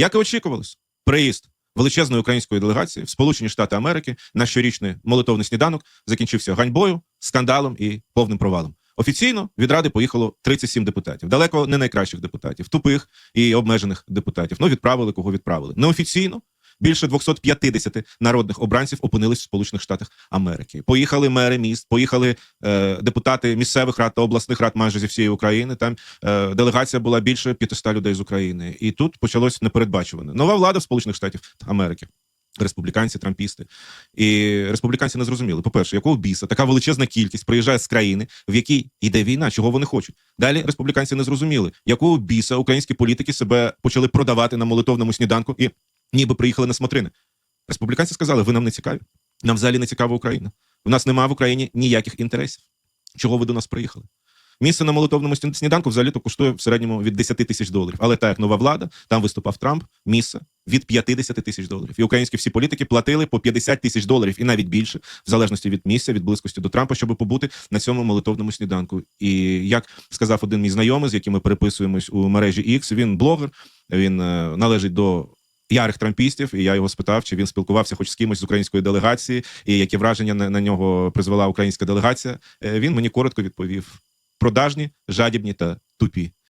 Як і очікувалось, приїзд величезної української делегації в Сполучені Штати Америки на щорічний молитовний сніданок закінчився ганьбою, скандалом і повним провалом. Офіційно від ради поїхало 37 депутатів. Далеко не найкращих депутатів, тупих і обмежених депутатів. Ну відправили кого відправили. Неофіційно більше 250 народних обранців опинились в Сполучених Штатах Америки. Поїхали мери міст, поїхали е, депутати місцевих рад та обласних рад майже зі всієї України. Там е, делегація була більше 500 людей з України. І тут почалось непередбачуване. Нова влада в Сполучених Штатів Америки. Республіканці, трампісти. І республіканці не зрозуміли. По-перше, якого біса така величезна кількість приїжджає з країни, в якій йде війна, чого вони хочуть. Далі республіканці не зрозуміли, якого біса українські політики себе почали продавати на молитовному сніданку і ніби приїхали на смотрини. Республіканці сказали: ви нам не цікаві. Нам взагалі не цікава Україна. В нас немає в Україні ніяких інтересів. Чого ви до нас приїхали? Місце на молитовному сні- сніданку взагалі то коштує в середньому від 10 тисяч доларів. Але так як нова влада, там виступав Трамп, місце від 50 тисяч доларів. І українські всі політики платили по 50 тисяч доларів і навіть більше, в залежності від місця, від близькості до Трампа, щоб побути на цьому молитовному сніданку. І як сказав один мій знайомий, з яким ми переписуємось у мережі X, він блогер, він е, належить до. Ярих трампістів, і я його спитав, чи він спілкувався хоч з кимось з української делегації, і які враження на, на нього призвела українська делегація. Е, Він мені коротко відповів: продажні, жадібні та тупі.